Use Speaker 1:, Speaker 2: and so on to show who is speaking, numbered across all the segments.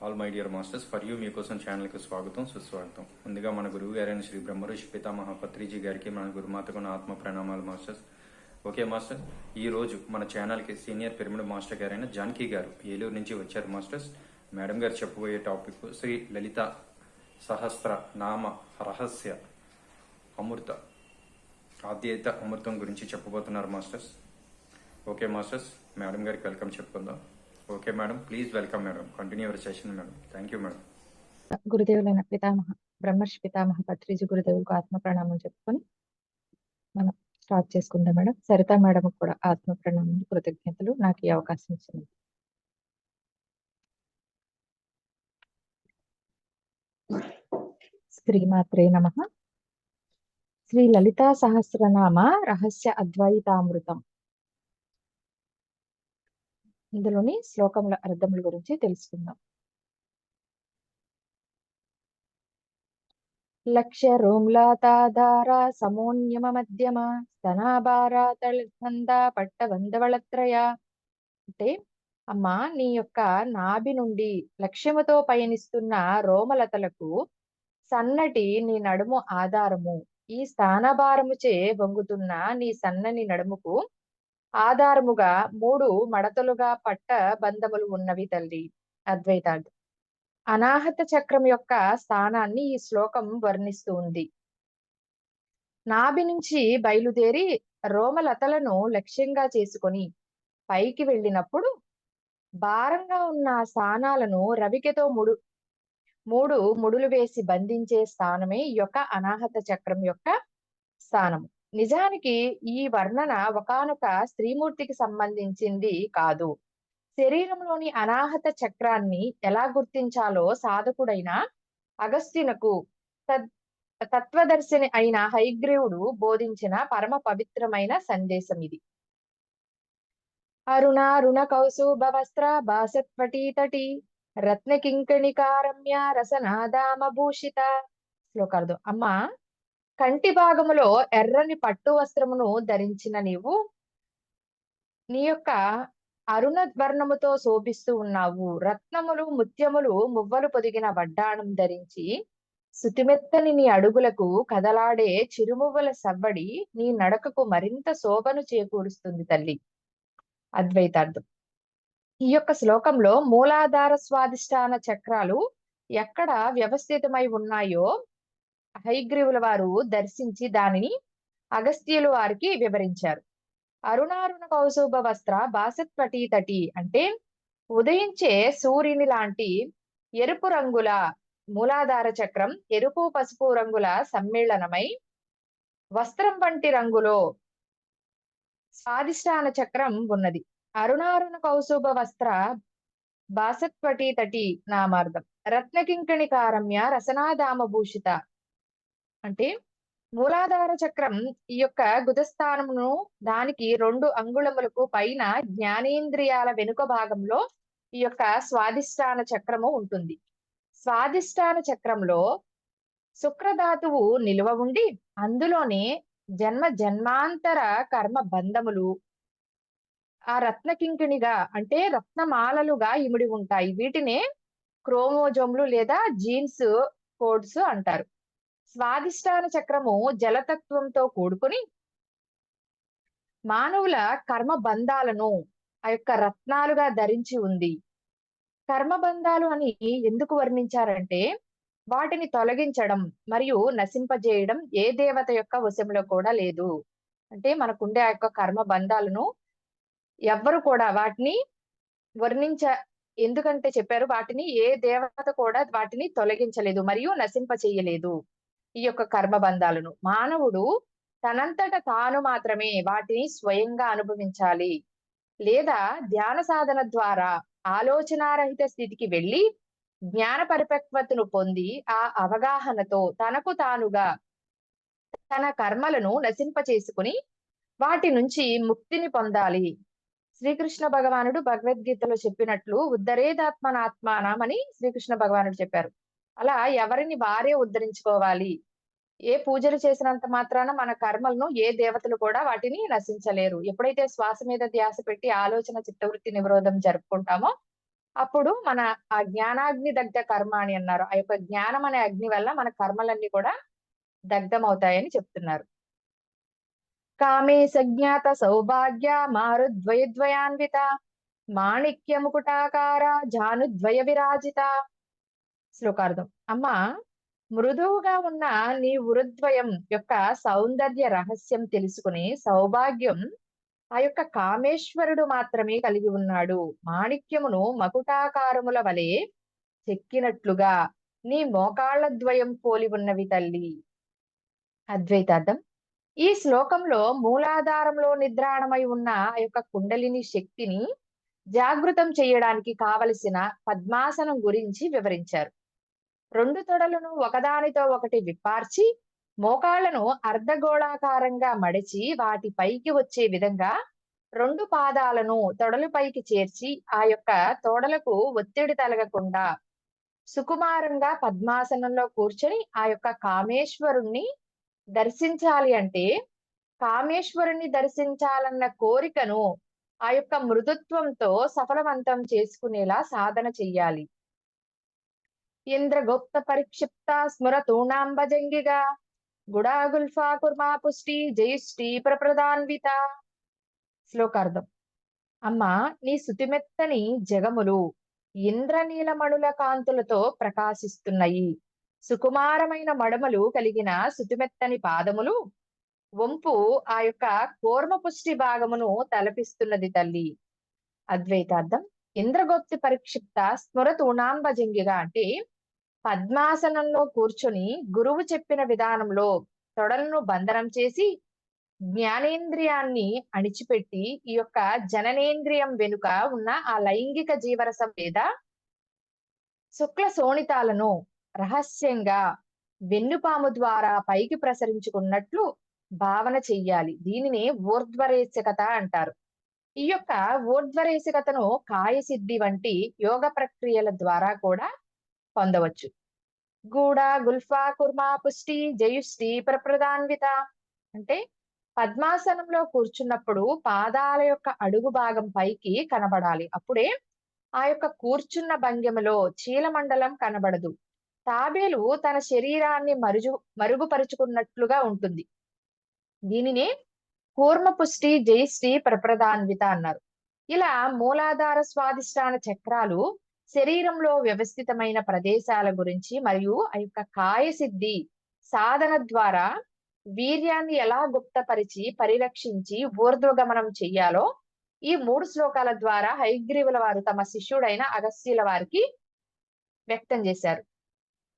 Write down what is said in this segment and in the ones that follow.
Speaker 1: All my dear masters for you మీకోసం ఛానల్కి స్వాగతం సుస్వాగతం. ముందుగా మన గురువు గారైన శ్రీ బ్రహ్మరుషి పితామహ పత్రిజీ గారికి మన గురుమాతకున్న ఆత్మ ప్రణామాలు మాస్టర్స్ ఓకే మాస్టర్ ఈ రోజు మన ఛానల్కి సీనియర్ పిరమిడ్ మాస్టర్ గారైన జానకి గారు ఏలూరు నుంచి వచ్చారు మాస్టర్స్ మేడం గారు చెప్పబోయే టాపిక్ శ్రీ లలిత సహస్ర నామ రహస్య అమృత ఆద్యత అమృతం గురించి చెప్పబోతున్నారు మాస్టర్స్ ఓకే మాస్టర్స్ మేడం గారికి వెల్కమ్ చెప్పుకుందాం. Okay madam please welcome madam continue your session madam thank you madam
Speaker 2: గురుదేవులైన పితామహ బ్రహ్మర్షి పితామహ పత్రిజీ గురుదేవులకు ఆత్మ ప్రణామం చెప్పుకొని మనం స్టార్ట్ చేసుకుందాం మేడం సరిత మేడం కూడా ఆత్మ ప్రణామం కృతజ్ఞతలు. నాకు ఈ అవకాశం ఇచ్చింది శ్రీమాత్రే నమ. శ్రీ లలితా సహస్రనామ రహస్య అద్వైతామృతం. ఇందులోని శ్లోకముల అర్థముల గురించి తెలుసుకుందాం. లక్ష్య రోమ్లాతాధార సమోన్యమ మధ్యమ స్తనాభార తళంద పట్టబంధవళత్రయ. అంటే అమ్మా నీ యొక్క నాభి నుండి లక్ష్యముతో పయనిస్తున్న రోమలతలకు సన్నటి నీ నడుము ఆధారము. ఈ స్థానభారముచే వంగుతున్న నీ సన్నని నడుముకు ఆధారముగా మూడు మడతలుగా పట్ట బంధములు ఉన్నవి తల్లి. అద్వైతార్థం. అనాహత చక్రం యొక్క స్థానాన్ని ఈ శ్లోకం వర్ణిస్తూ ఉంది. నాభి నుంచి బయలుదేరి రోమలతలను లక్ష్యంగా చేసుకొని పైకి వెళ్ళినప్పుడు భారంగా ఉన్న స్థానాలను రవికెతో ముడు మూడు ముడులు వేసి బంధించే స్థానమే ఈ యొక్క అనాహత చక్రం యొక్క స్థానము. నిజానికి ఈ వర్ణన ఒకనొక స్త్రీమూర్తికి సంబంధించింది కాదు. శరీరంలోని అనాహత చక్రాన్ని ఎలా గుర్తించాలో సాధకుడైన అగస్త్యునకు తత్వదర్శిని అయిన హైగ్రీవుడు బోధించిన పరమ పవిత్రమైన సందేశం ఇది. అరుణ రుణ కౌసుభ వస్త్ర బాసత్వటీ తటి రత్న కింకణికారమ్య రసనాదామభూషిత శ్లోకార్థం అమ్మా! కంటి భాగములో ఎర్రని పట్టు వస్త్రమును ధరించిన నీవు నీ యొక్క అరుణ వర్ణముతో శోభిస్తూ ఉన్నావు. రత్నములు ముత్యములు మువ్వలు పొదిగిన వడ్డాణం ధరించి సుతిమెత్తని నీ అడుగులకు కదలాడే చిరుమువ్వల సవ్వడి నీ నడకకు మరింత శోభను చేకూరుస్తుంది తల్లి. అద్వైతార్థం. ఈ యొక్క శ్లోకంలో మూలాధార స్వాధిష్టాన చక్రాలు ఎక్కడ వ్యవస్థితమై ఉన్నాయో హైగ్రీవుల వారు దర్శించి దానిని అగస్త్యులు వారికి వివరించారు. అరుణారుణ కౌశుభ వస్త్ర బాసత్పటి తటి అంటే ఉదయించే సూర్యుని లాంటి ఎరుపు రంగుల మూలాధార చక్రం ఎరుపు పసుపు రంగుల సమ్మేళనమై వస్త్రం వంటి రంగులో స్వాదిష్టాన చక్రం ఉన్నది. అరుణారుణ కౌశుభ వస్త్ర బాసత్పటి తటి నామార్థం. రత్నకింకణి కారమ్య రసనాదామభూషిత అంటే మూలాధార చక్రం ఈ యొక్క గుదస్థానమును దానికి రెండు అంగుళములకు పైన జ్ఞానేంద్రియాల వెనుక భాగంలో ఈ యొక్క స్వాధిష్టాన చక్రము ఉంటుంది. స్వాదిష్టాన చక్రంలో శుక్రధాతువు నిలువ ఉండి అందులోనే జన్మ జన్మాంతర కర్మ బంధములు ఆ రత్నకింకిణిగా అంటే రత్నమాలలుగా ఇమిడి ఉంటాయి. వీటినే క్రోమోజోమ్లు లేదా జీన్స్ కోడ్స్ అంటారు. స్వాదిష్టాన చక్రము జలతత్వంతో కూడుకుని మానవుల కర్మ బంధాలను ఆ యొక్క రత్నాలుగా ధరించి ఉంది. కర్మబంధాలు అని ఎందుకు వర్ణించారంటే వాటిని తొలగించడం మరియు నశింపజేయడం ఏ దేవత యొక్క వశంలో కూడా లేదు. అంటే మనకుండే ఆ యొక్క కర్మ బంధాలను ఎవ్వరు కూడా వాటిని వర్ణించ ఎందుకంటే చెప్పారు వాటిని ఏ దేవత కూడా వాటిని తొలగించలేదు మరియు నశింప చేయలేదు ఈ యొక్క కర్మ బంధాలను. మానవుడు తనంతట తాను మాత్రమే వాటిని స్వయంగా అనుభవించాలి. లేదా ధ్యాన సాధన ద్వారా ఆలోచనారహిత స్థితికి వెళ్ళి జ్ఞాన పరిపక్వతను పొంది ఆ అవగాహనతో తనకు తానుగా తన కర్మలను నశింప చేసుకుని వాటి నుంచి ముక్తిని పొందాలి. శ్రీకృష్ణ భగవానుడు భగవద్గీతలో చెప్పినట్లు ఉద్ధరేదాత్మనాత్మానం అని శ్రీకృష్ణ భగవానుడు చెప్పారు. అలా ఎవరిని వారే ఉద్ధరించుకోవాలి? ఏ పూజలు చేసినంత మాత్రాన మన కర్మలను ఏ దేవతలు కూడా వాటిని నశించలేరు. ఎప్పుడైతే శ్వాస మీద ధ్యాస పెట్టి ఆలోచన చిత్తవృత్తి నిరోధం జరుపుకుంటామో అప్పుడు మన ఆ జ్ఞానాగ్ని దగ్ధ కర్మ అని అన్నారు. ఆ యొక్క జ్ఞానం అనే అగ్ని వల్ల మన కర్మలన్నీ కూడా దగ్ధమవుతాయని చెప్తున్నారు. కామే సజ్ఞాత సౌభాగ్య మారుద్వయద్వయాన్విత మాణిక్య ముకుటాకార జానుద్వయ విరాజిత. శ్లోకార్థం. అమ్మా మృదువుగా ఉన్న నీ ఉరుద్వయం యొక్క సౌందర్య రహస్యం తెలుసుకుని సౌభాగ్యం ఆ యొక్క కామేశ్వరుడు మాత్రమే కలిగి ఉన్నాడు. మాణిక్యమును మకుటాకారముల వలె చెక్కినట్లుగా నీ మోకాళ్ళ ద్వయం పోలి ఉన్నవి తల్లి. అద్వైతార్థం. ఈ శ్లోకంలో మూలాధారంలో నిద్రాణమై ఉన్న ఆ యొక్క కుండలిని శక్తిని జాగృతం చేయడానికి కావలసిన పద్మాసనం గురించి వివరించారు. రెండు తొడలను ఒకదానితో ఒకటి విప్పార్చి మోకాళ్ళను అర్ధగోళాకారంగా మడిచి వాటి పైకి వచ్చే విధంగా రెండు పాదాలను తొడలపైకి చేర్చి ఆ యొక్క తోడలకు ఒత్తిడి తలగకుండా సుకుమారంగా పద్మాసనంలో కూర్చొని ఆ యొక్క కామేశ్వరుణ్ణి దర్శించాలి అంటే కామేశ్వరుణ్ణి దర్శించాలన్న కోరికను ఆ యొక్క మృదుత్వంతో సఫలవంతం చేసుకునేలా సాధన చెయ్యాలి. ఇంద్రగుప్త పరిక్షిప్త స్మరతూణాంబజంగిగా గుడాగుల్ఫా కుర్మా పుష్టి జయిష్టి ప్రప్రదాన్విత. శ్లోకార్థం. అమ్మా నీ సుతిమెత్తని జగములు ఇంద్రనీలమణుల కాంతులతో ప్రకాశిస్తున్నాయి. సుకుమారమైన మడమలు కలిగిన సుతిమెత్తని పాదములు వంపు ఆ యొక్క కూర్మ పుష్టి భాగమును తలపిస్తున్నది తల్లి. అద్వైతార్థం. ఇంద్రగోప్తి పరిక్షిప్త స్మృతూణాంబజంగిగా అంటే పద్మాసనంలో కూర్చొని గురువు చెప్పిన విధానంలో తొడలను బంధనం చేసి జ్ఞానేంద్రియాన్ని అణిచిపెట్టి ఈ యొక్క జననేంద్రియం వెనుక ఉన్న ఆ లైంగిక జీవరసం లేదా శుక్ల శోణితాలను రహస్యంగా వెన్నుపాము ద్వారా పైకి ప్రసరించుకున్నట్లు భావన చెయ్యాలి. దీనిని ఊర్ధ్వరేచకత అంటారు. ఈ యొక్క ఊర్ధ్వరేచకతను కాయసిద్ధి వంటి యోగ ప్రక్రియల ద్వారా కూడా పొందవచ్చు. గూడ గుల్ఫా కుర్మా పుష్టి జయుష్టి ప్రప్రదాన్విత. అంటే పద్మాసనంలో కూర్చున్నప్పుడు పాదాల యొక్క అడుగు భాగం పైకి కనబడాలి. అప్పుడే ఆ యొక్క కూర్చున్న భంగిమలో చీలమండలం కనబడదు. తాబేలు తన శరీరాన్ని మరుజు మరుగుపరుచుకున్నట్లుగా ఉంటుంది. దీనిని కూర్మ పుష్టి జయశ్రీ ప్రప్రదాన్విత అన్నారు. ఇలా మూలాధార స్వాదిష్టాన చక్రాలు శరీరంలో వ్యవస్థితమైన ప్రదేశాల గురించి మరియు ఆ యొక్క కాయసిద్ధి సాధన ద్వారా వీర్యాన్ని ఎలా గుప్తపరిచి పరిరక్షించి ఊర్ధ్వగమనం చెయ్యాలో ఈ మూడు శ్లోకాల ద్వారా హైగ్రీవుల వారు తమ శిష్యుడైన అగస్త్యుల వారికి వ్యక్తం చేశారు.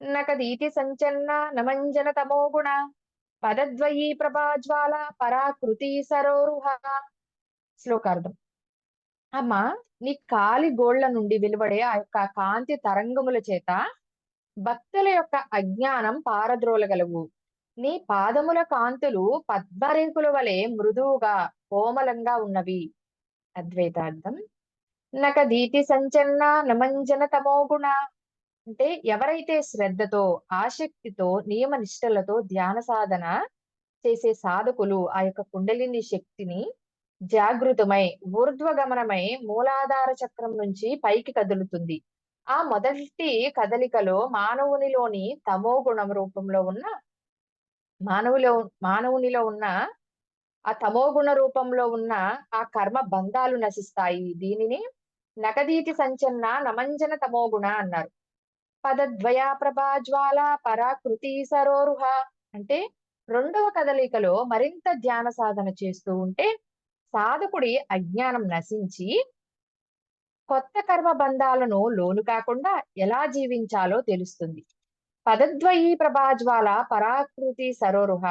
Speaker 2: నకదీతి సంచన్న నమంజన తమోగుణ పదద్వయీ ప్రభాజ్వాల పరాకృతి సరోరుహ. శ్లోకార్థం. అమ్మా నీ కాలి గోళ్ళ నుండి వెలువడే ఆ యొక్క కాంతి తరంగముల చేత భక్తుల యొక్క అజ్ఞానం పారద్రోలగలవు. నీ పాదముల కాంతులు పద్మరేకుల వలె మృదువుగా కోమలంగా ఉన్నవి. అద్వైతార్థం. నకదీతి సంచన్న నమంజన తమోగుణ అంటే ఎవరైతే శ్రద్ధతో ఆసక్తితో నియమ నిష్టలతో ధ్యాన సాధన చేసే సాధకులు ఆ యొక్క కుండలిని శక్తిని జాగృతమై ఊర్ధ్వగమనమై మూలాధార చక్రం నుంచి పైకి కదులుతుంది. ఆ మొదటి కదలికలో మానవునిలోని తమో గుణం రూపంలో ఉన్న మానవులో మానవునిలో ఉన్న ఆ తమోగుణ రూపంలో ఉన్న ఆ కర్మ బంధాలు నశిస్తాయి. దీనిని నకదీతి సంచన్న నమంజన తమోగుణ అన్నారు. పదద్వయా ప్రభా జ్వాల పరాకృతి సరోరుహ అంటే రెండవ కదలికలో మరింత ధ్యాన సాధన చేస్తూ ఉంటే సాధకుడి అజ్ఞానం నశించి కొత్త కర్మ బంధాలను లోను కాకుండా ఎలా జీవించాలో తెలుస్తుంది. పదద్వయీ ప్రభాజ్వాల పరాకృతి సరోరుహ.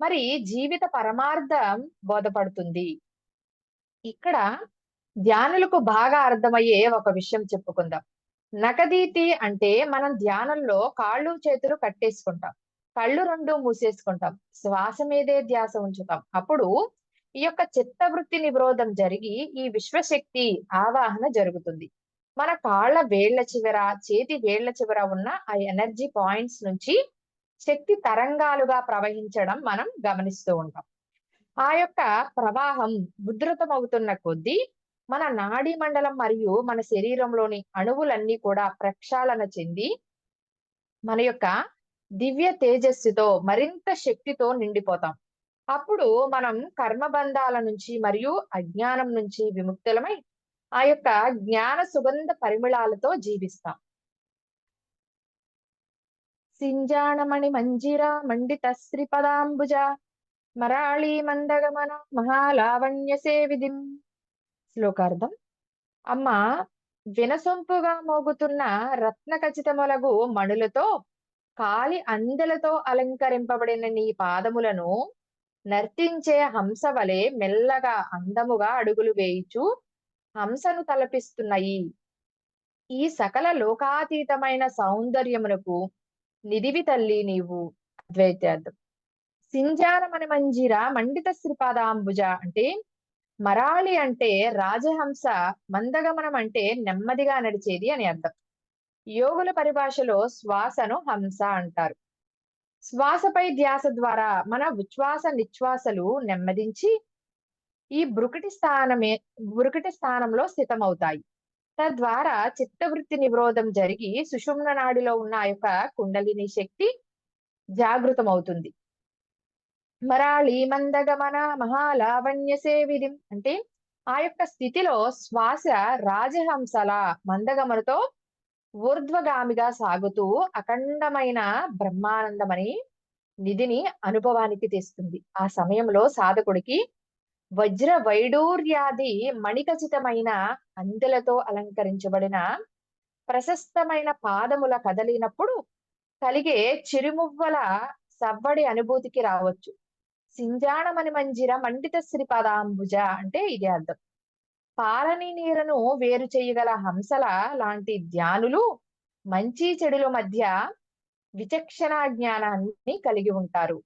Speaker 2: మరి జీవిత పరమార్థం బోధపడుతుంది. ఇక్కడ ధ్యానులకు బాగా అర్థమయ్యే ఒక విషయం చెప్పుకుందాం. నకదీతి అంటే మనం ధ్యానంలో కాళ్ళు చేతులు కట్టేసుకుంటాం. కళ్ళు రెండు మూసేసుకుంటాం. శ్వాస మీదే ధ్యాస ఉంచుతాం. అప్పుడు ఈ యొక్క చిత్తవృత్తి నిరోధం జరిగి ఈ విశ్వశక్తి ఆవాహన జరుగుతుంది. మన కాళ్ళ వేళ్ళ చివర చేతి వేళ్ళ చివర ఉన్న ఆ ఎనర్జీ పాయింట్స్ నుంచి శక్తి తరంగాలుగా ప్రవహించడం మనం గమనిస్తూ ఉంటాం. ఆ యొక్క ప్రవాహం ఉధృతం అవుతున్న కొద్దీ మన నాడీ మండలం మరియు మన శరీరంలోని అణువులన్నీ కూడా ప్రక్షాళన చెంది మన యొక్క దివ్య తేజస్సుతో మరింత శక్తితో నిండిపోతాం. అప్పుడు మనం కర్మబంధాల నుంచి మరియు అజ్ఞానం నుంచి విముక్తులమై ఆ యొక్క జ్ఞాన సుగంధ పరిమళాలతో జీవిస్తాం. సింజాణమణి మంజిర మండిత శ్రీపదాంబుజ మరాళీ మందగమన మహాలావణ్య సేవిదిం. శ్లోకార్థం. అమ్మ వినసొంపుగా మోగుతున్న రత్న ఖచ్చితములగు మణులతో కాలి అందెలతో అలంకరింపబడిన నీ పాదములను నర్తించే హంస వలె మెల్లగా అందముగా అడుగులు వేయిచు హంసను తలపిస్తున్నాయి. ఈ సకల లోకాతీతమైన సౌందర్యమునకు నిదివి తల్లి నీవు. అద్వైతార్థం. సింజానమని మంజీర మండిత శ్రీపాదాంబుజ అంటే మరాళి అంటే రాజహంస మందగమనం అంటే నెమ్మదిగా నడిచేది అని అర్థం. యోగుల పరిభాషలో శ్వాసను హంస అంటారు. శ్వాసపై ధ్యాస ద్వారా మన ఉచ్ఛ్వాస నిశ్వాసలు నెమ్మదించి ఈ బ్రుకటి స్థానమే బ్రుకటి స్థానంలో స్థితమవుతాయి. తద్వారా చిత్తవృత్తి నిరోధం జరిగి సుషుమ్న నాడిలో ఉన్న ఆ యొక్క కుండలిని శక్తి జాగృతమవుతుంది. మరాళి మందగమన మహాలావణ్య సేవిదిం అంటే ఆ యొక్క స్థితిలో శ్వాస రాజహంసల మందగమనతో ఊర్ధ్వగామిగా సాగుతూ అఖండమైన బ్రహ్మానందమని నిధిని అనుభవానికి తెస్తుంది. ఆ సమయంలో సాధకుడికి వజ్ర వైడూర్యాది మణికచితమైన అందెలతో అలంకరించబడిన ప్రశస్తమైన పాదముల కదలినప్పుడు కలిగే చిరుమువ్వల సవ్వడి అనుభూతికి రావచ్చు. సింజాణమని మంజిర మండిత శ్రీపాదాంబుజ అంటే ఇది అర్థం. పాలని నీరును వేరు చేయగల హంసల లాంటి ధ్యానులు మంచి చెడుల మధ్య విచక్షణ జ్ఞానాన్ని కలిగి ఉంటారు.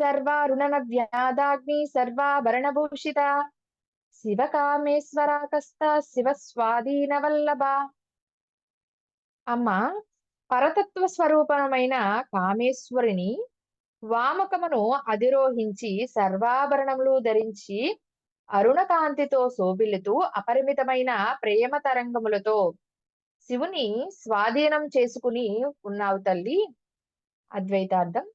Speaker 2: సర్వారుణన వ్యాదాగ్ని సర్వాభరణభూషిత శివకామేశ్వరాకస్త శివ స్వాధీన వల్లభ అమ్మ పరతత్వ స్వరూపమైన కామేశ్వరిని వామకమును అధిరోహించి సర్వాభరణములు ధరించి అరుణకాంతితో శోభిల్లుతూ అపరిమితమైన ప్రేమ తరంగములతో శివుని స్వాధీనం చేసుకుని ఉన్నావు తల్లి. అద్వైతార్థం.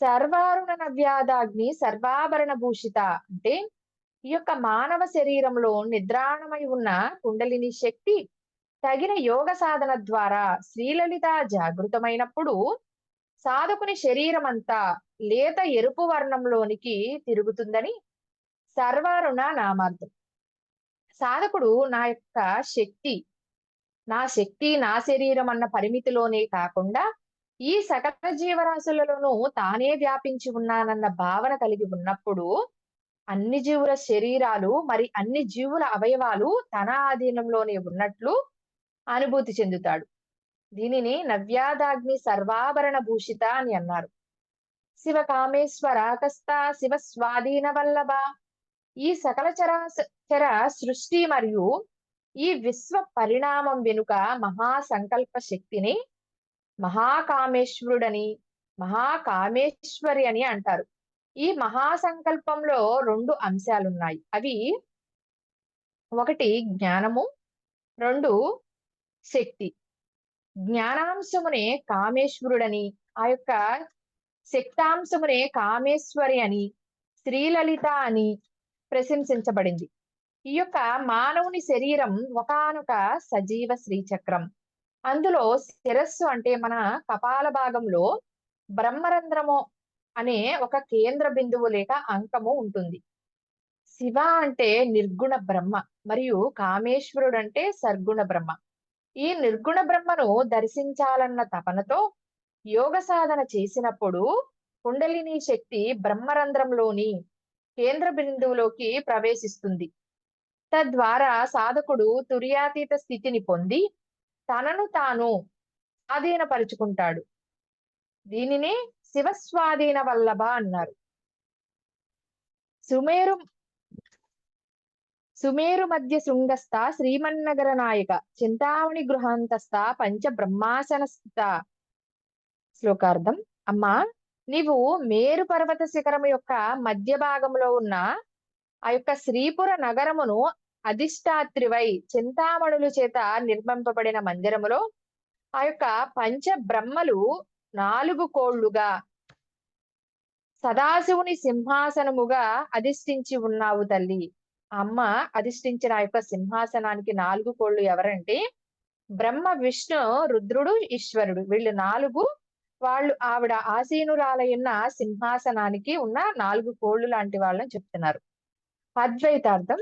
Speaker 2: సర్వారుణ నవ్యాదాగ్ని సర్వాభరణ భూషిత అంటే ఈ యొక్క మానవ శరీరంలో నిద్రాణమై ఉన్న కుండలిని శక్తి తగిన యోగ సాధన ద్వారా శ్రీలలిత జాగృతమైనప్పుడు సాధకుని శరీరం అంతా లేత ఎరుపు వర్ణంలోనికి తిరుగుతుందని సర్వరుణ నామార్థం. సాధకుడు నా యొక్క శక్తి నా శక్తి నా శరీరం అన్న పరిమితిలోనే కాకుండా ఈ సకల జీవరాశులలోనూ తానే వ్యాపించి ఉన్నానన్న భావన కలిగి ఉన్నప్పుడు అన్ని జీవుల శరీరాలు మరి అన్ని జీవుల అవయవాలు తన ఆధీనంలోనే ఉన్నట్లు అనుభూతి చెందుతాడు. దీనిని నవ్యాదాగ్ని సర్వాభరణ భూషిత అని అన్నారు. శివ కామేశ్వర కస్త శివ స్వాధీన వల్లభ. ఈ సకల చరా చర సృష్టి మరియు ఈ విశ్వ పరిణామం వెనుక మహాసంకల్ప శక్తిని మహాకామేశ్వరుడని మహాకామేశ్వరి అని అంటారు. ఈ మహాసంకల్పంలో రెండు అంశాలున్నాయి. అవి ఒకటి జ్ఞానము రెండు శక్తి. జ్ఞానాంశమునే కామేశ్వరుడని ఆ యొక్క శక్తాంశమునే కామేశ్వరి అని శ్రీలలిత అని ప్రశంసించబడింది. ఈ యొక్క మానవుని శరీరం ఒకనొక సజీవ శ్రీచక్రం. అందులో శిరస్సు అంటే మన కపాల భాగంలో బ్రహ్మరంధ్రము అనే ఒక కేంద్ర బిందువు లేక అంకము ఉంటుంది. శివ అంటే నిర్గుణ బ్రహ్మ మరియు కామేశ్వరుడు అంటే సర్గుణ బ్రహ్మ. ఈ నిర్గుణ బ్రహ్మను దర్శించాలన్న తపనతో యోగ సాధన చేసినప్పుడు కుండలిని శక్తి బ్రహ్మరంధ్రంలోని కేంద్ర బిందువులోకి ప్రవేశిస్తుంది. తద్వారా సాధకుడు తుర్యాతీత స్థితిని పొంది తనను తాను స్వాధీనపరుచుకుంటాడు. దీనినే శివస్వాధీన వల్లభ అన్నారు. సుమేరు సుమేరు మధ్య శృంగస్థ శ్రీమన్నగర నాయక చింతామణి గృహాంతస్థ పంచ బ్రహ్మాసనస్థ. శ్లోకార్థం అమ్మా నీవు మేరు పర్వత శిఖరం యొక్క మధ్య భాగంలో ఉన్న ఆ యొక్క శ్రీపుర నగరమును అధిష్టాత్రివై చింతామణుల చేత నిర్మింపబడిన మందిరములో ఆ యొక్క పంచ బ్రహ్మలు నాలుగు కోళ్ళుగా సదాశివుని సింహాసనముగా అధిష్ఠించి ఉన్నావు తల్లి. అమ్మ అధిష్ఠించిన ఆ యొక్క సింహాసనానికి నాలుగు కోళ్ళు ఎవరంటే బ్రహ్మ విష్ణు రుద్రుడు ఈశ్వరుడు. వీళ్ళు నాలుగు వాళ్ళు ఆవిడ ఆసీనురాలయున్న సింహాసనానికి ఉన్న నాలుగు కోళ్ళు లాంటి వాళ్ళని చెప్తున్నారు. అద్వైతార్థం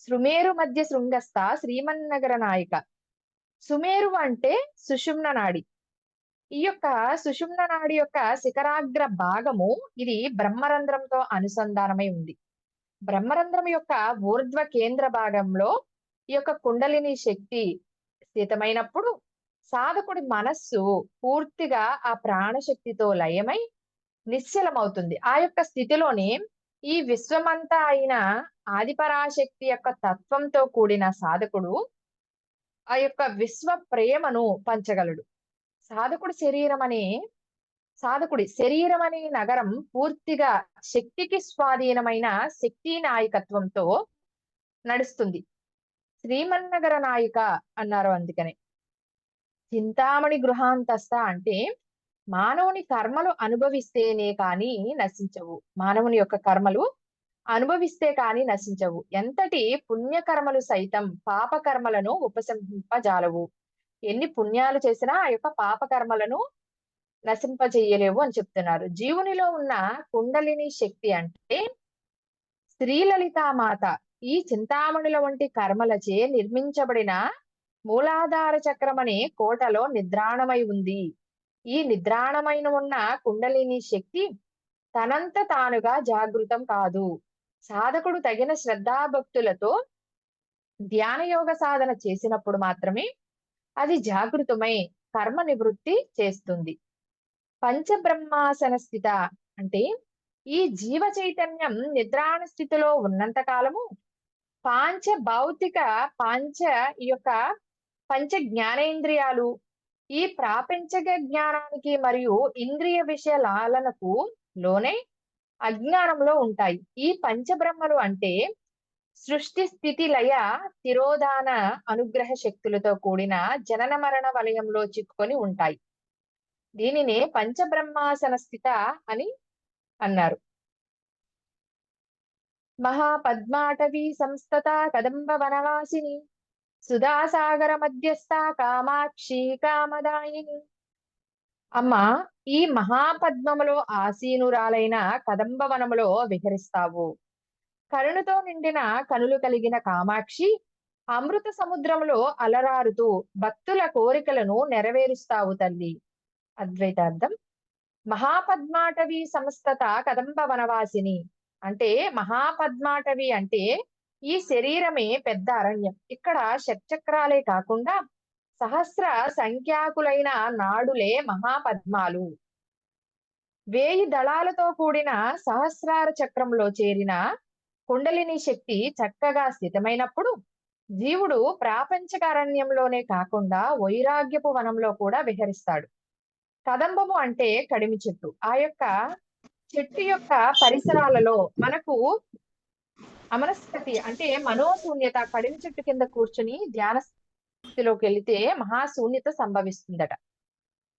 Speaker 2: సుమేరు మధ్య శృంగస్థ శ్రీమన్నగర నాయిక. సుమేరు అంటే సుషుమ్న నాడి. ఈ యొక్క సుషుమ్న నాడి యొక్క శిఖరాగ్ర భాగము ఇది బ్రహ్మరంధ్రంతో అనుసంధానమై ఉంది. బ్రహ్మరంధ్రం యొక్క ఊర్ధ్వ కేంద్ర భాగంలో ఈ యొక్క కుండలిని శక్తి స్థితమైనప్పుడు సాధకుడి మనస్సు పూర్తిగా ఆ ప్రాణశక్తితో లయమై నిశ్చలమవుతుంది. ఆ యొక్క స్థితిలోనే ఈ విశ్వమంతా అయిన ఆదిపరాశక్తి యొక్క తత్వంతో కూడిన సాధకుడు ఆ యొక్క విశ్వ ప్రేమను పంచగలడు. సాధకుడి శరీరం అనే సాధకుడి శరీరం అనే నగరం పూర్తిగా శక్తికి స్వాధీనమైన శక్తి నాయకత్వంతో నడుస్తుంది. శ్రీమన్నగర నాయిక అన్నారు అందుకనే. చింతామణి గృహాంతస్థ అంటే మానవుని కర్మలు అనుభవిస్తేనే కానీ నశించవు. మానవుని యొక్క కర్మలు అనుభవిస్తే కానీ నశించవు. ఎంతటి పుణ్యకర్మలు సైతం పాప కర్మలను ఉపశంపజాలవు ఎన్ని పుణ్యాలు చేసినా ఆ యొక్క పాపకర్మలను నశింపజేయలేవు అని చెప్తున్నారు. జీవునిలో ఉన్న కుండలిని శక్తి అంటే శ్రీలలితామాత ఈ చింతామణుల వంటి కర్మలచే నిర్మించబడిన మూలాధార చక్రం అనే కోటలో నిద్రాణమై ఉంది. ఈ నిద్రాణమైన ఉన్న కుండలిని శక్తి తనంత తానుగా జాగృతం కాదు. సాధకుడు తగిన శ్రద్ధాభక్తులతో ధ్యానయోగ సాధన చేసినప్పుడు మాత్రమే అది జాగృతమై కర్మ నివృత్తి చేస్తుంది. పంచబ్రహ్మాసన స్థిత అంటే ఈ జీవ చైతన్యం నిద్రాణ స్థితిలో ఉన్నంత కాలము పాంచ భౌతిక పాంచ ఈ యొక్క పంచ జ్ఞానేంద్రియాలు ఈ ప్రాపంచక జ్ఞానానికి మరియు ఇంద్రియ విషయ లాలనకు లోనే అజ్ఞానంలో ఉంటాయి. ఈ పంచబ్రహ్మలు అంటే సృష్టి స్థితి లయ తిరోధాన అనుగ్రహ శక్తులతో కూడిన జనన మరణ వలయంలో చిక్కుకొని ఉంటాయి. దీనినే పంచబ్రహ్మాసన స్థిత అని అన్నారు. మహాపద్మాటవీ సంస్థత కదంబ వనవాసిని సుధాసాగర మధ్యస్థ కామాక్షి కామదాయిని. అమ్మ ఈ మహాపద్మములో ఆసీనురాలైన కదంబవనములో విహరిస్తావు. కరుణతో నిండిన కనులు కలిగిన కామాక్షి అమృత సముద్రములో అలరారుతూ భక్తుల కోరికలను నెరవేరుస్తావు తల్లి. అద్వైతార్థం మహాపద్మాటవి సంస్థత కదంబ వనవాసిని అంటే మహాపద్మాటవి అంటే ఈ శరీరమే పెద్ద అరణ్యం. ఇక్కడ షట్చక్రాలే కాకుండా సహస్ర సంఖ్యాకులైన నాడులే మహాపద్మాలు. వేయి దళాలతో కూడిన సహస్రార చక్రంలో చేరిన కుండలిని శక్తి చక్కగా స్థితమైనప్పుడు జీవుడు ప్రాపంచక అరణ్యంలోనే కాకుండా వైరాగ్యపు వనంలో కూడా విహరిస్తాడు. కదంబము అంటే కడిమి చెట్టు. ఆ యొక్క చెట్టు యొక్క పరిసరాలలో మనకు అమనస్థితి అంటే మనోశూన్యత కడిమి చెట్టు కింద కూర్చుని ధ్యాన స్థితిలోకి వెళితే మహాశూన్యత సంభవిస్తుందట.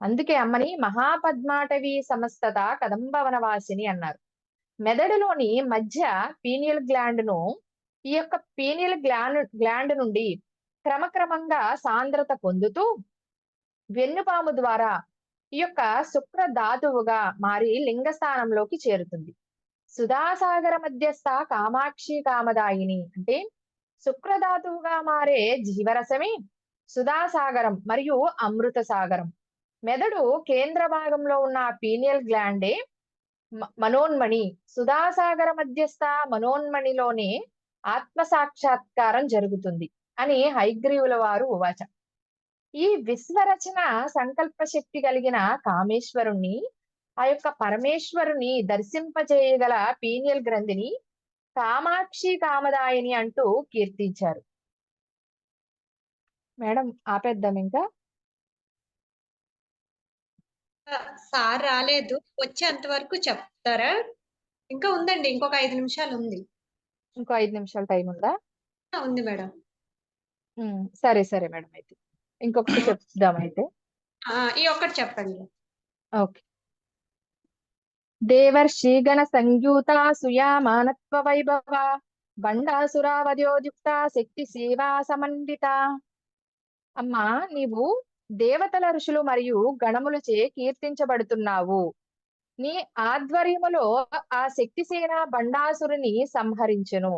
Speaker 2: అందుకే అమ్మని మహాపద్మాటవి సమస్తత కదంబవనవాసిని అన్నారు. మెదడులోని మధ్య పీనియల్ గ్లాండ్ను ఈ యొక్క పీనియల్ గ్లాండ్ గ్లాండ్ నుండి క్రమక్రమంగా సాంద్రత పొందుతూ వెన్నుపాము ద్వారా ఈ యొక్క శుక్ర ధాతువుగా మారి లింగ స్థానంలోకి చేరుతుంది. సుధాసాగర మధ్యస్థ కామాక్షి కామదాయిని. అంటే శుక్రధాతువుగా మారే జీవరసమే సుధాసాగరం మరియు అమృత సాగరం మెదడు కేంద్ర భాగంలో ఉన్న పీనియల్ గ్లాండే మనోన్మణి. సుధాసాగర మధ్యస్థ మనోన్మణిలోనే ఆత్మ సాక్షాత్కారం జరుగుతుంది అని హైగ్రీవుల వారు ఉవాచ. ఈ విశ్వరచన సంకల్ప శక్తి కలిగిన కామేశ్వరుణ్ణి ఆ యొక్క పరమేశ్వరుని దర్శింపజేయగల పీనియల్ గ్రంథిని కామాక్షి కామదాయిని అంటూ కీర్తించారు. మేడం ఆపేద్దాం ఇంకా.
Speaker 3: సార్ రాలేదు. వచ్చేంత వరకు చెప్తారా? ఇంకా ఉందండి ఇంకొక ఐదు నిమిషాలు ఉంది.
Speaker 2: ఇంకో ఐదు నిమిషాల టైం ఉందా?
Speaker 3: ఉంది మేడం.
Speaker 2: సరే సరే మేడం అయితే. ఇంకొకటి చెప్దాం అయితే.
Speaker 3: ఈ ఒక్కటి చెప్పండి.
Speaker 2: ఓకే. దేవర్షి గణ సుయామానత్వ వైభవ బండాసురావద్యోయుక్త శక్తి సేవా సమన్విత అమ్మా నీవు దేవతల ఋషులు మరియు గణములచే కీర్తించబడుతున్నావు. నీ ఆధ్వర్యములో ఆ శక్తిసేన బండాసురుని సంహరించును.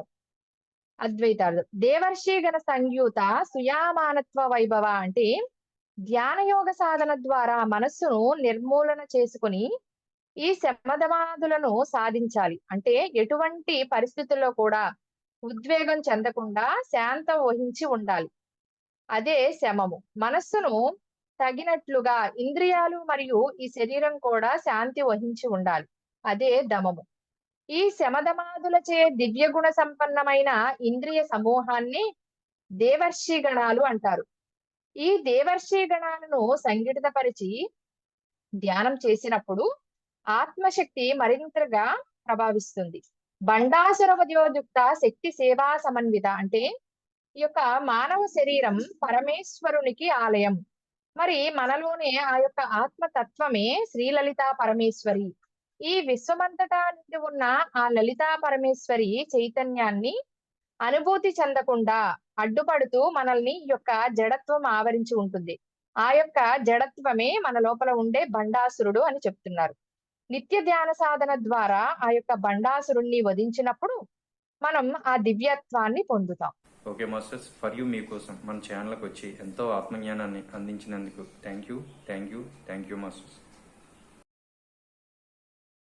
Speaker 2: అద్వైతాలు దేవర్షి గణ సంయూత సుయామానత్వ వైభవ అంటే ధ్యానయోగ సాధన ద్వారా మనస్సును నిర్మూలన చేసుకుని ఈ శమధమాదులను సాధించాలి. అంటే ఎటువంటి పరిస్థితుల్లో కూడా ఉద్వేగం చెందకుండా శాంతం వహించి ఉండాలి. అదే శమము మనస్సును తగినట్లుగా ఇంద్రియాలు మరియు ఈ శరీరం కూడా శాంతి వహించి ఉండాలి. అదే దమము. ఈ శమధమాదులచే దివ్య గుణ సంపన్నమైన ఇంద్రియ సమూహాన్ని దేవర్షి గణాలు అంటారు. ఈ దేవర్షి గణాలను సంఘటితపరిచి ధ్యానం చేసినప్పుడు ఆత్మశక్తి మరింతగా ప్రభావిస్తుంది. బండాసురవద్యోయుక్త శక్తి సేవా సమన్విత అంటే ఈ యొక్క మానవ శరీరం పరమేశ్వరునికి ఆలయం. మరి మనలోనే ఆ యొక్క ఆత్మతత్వమే శ్రీలలిత పరమేశ్వరి. ఈ విశ్వమంతటా నిండి ఉన్న ఆ లలితా పరమేశ్వరి చైతన్యాన్ని అనుభూతి చెందకుండా అడ్డుపడుతూ మనల్ని ఈ యొక్క జడత్వం ఆవరించి ఉంటుంది. ఆ యొక్క జడత్వమే మన లోపల ఉండే బండాసురుడు అని చెప్తున్నారు. నిత్య ధ్యాన సాధన ద్వారా ఆ యొక్క బండాసురుణ్ణి వధించినప్పుడు మనం ఆ దివ్యత్వాన్ని పొందుతాం.
Speaker 1: ఓకే మాస్టర్స్ ఫర్ యూ మీకోసం మన ఛానల్కి వచ్చి ఎంతో ఆత్మజ్ఞానాన్ని అందించినందుకు thank you thank you thank you masters